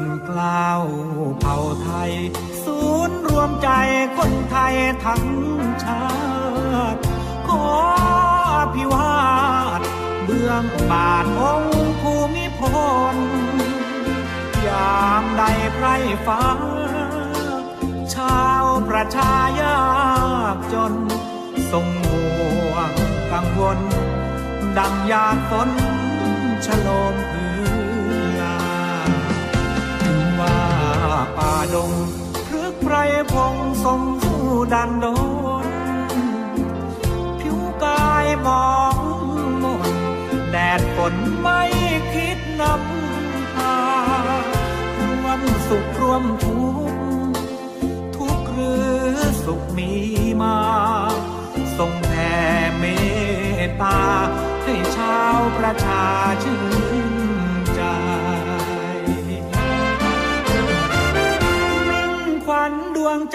นกล้าวเผ่าไทย ศูนย์รวมใจคนไทยทั้งชาติ ขออภิวาทเบื้องบาทองค์ภูมิพลยามใดไพร่ฟ้า ชาวประชายากจนทรงห่วงกังวล ดังยาฝนชโลมพื ดงพฤกไพรพงทรงสู้ดันโดน ผิวกายมองมนแดดฝนไม่คิดนำพารวมสุขรวมทุกทุกหรือสุขมีมาทรงแผ่เมตตาให้ชาวประชา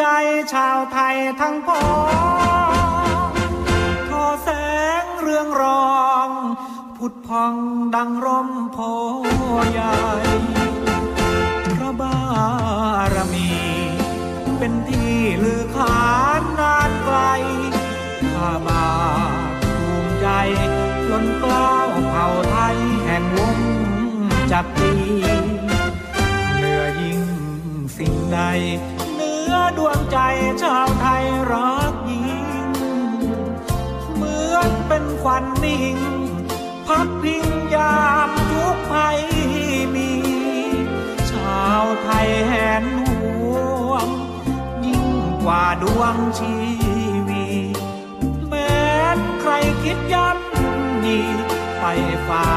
ใจชาวไทยทั้งพ้องทอแสงเรืองรองผุดพองดังร่มโพใหญ่พระบารมี เป็นที่ลือขานนานไกลข้าบาทภูมิใจล้นกล้าวเผ่าไทยแห่งวงจักรีเหนือยิ่งสิ่งใด ดวงใจชาวไทยรักยิ่ง เหมือนเป็นควันนิ่ง พักพิงยามทุกภัยมี ชาวไทยแหนห่วง ยิ่งกว่าดวงชีวีแม้นใครคิดย้ำยีไปฝ่า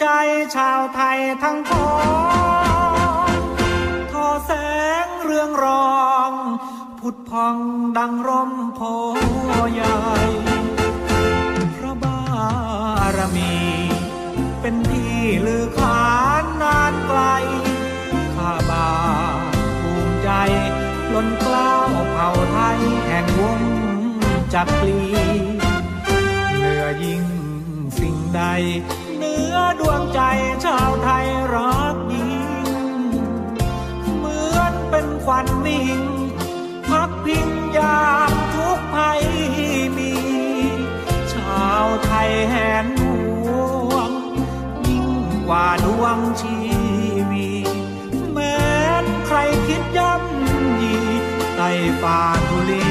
ใจชาวไทยทั้งพ้องทอแสงเรืองรองผุดพองดังร่มโพใหญ่พระบารมี เป็นที่ลือขานนานไกล ข้าบาทภูมิใจล้นกล้าวเผ่าไทยแห่งวงจักรีเหนือยิ่งสิ่งใด อดวงใจชาวไทยรักยิ่งเหมือนเป็นควันนิ่งพักพิงยามทุกภัยมี ชาวไทยแหนหวง ยิ่งกว่าดวงชีวีแม้นใครคิดย่ำยีไต่ฝ่าทุลี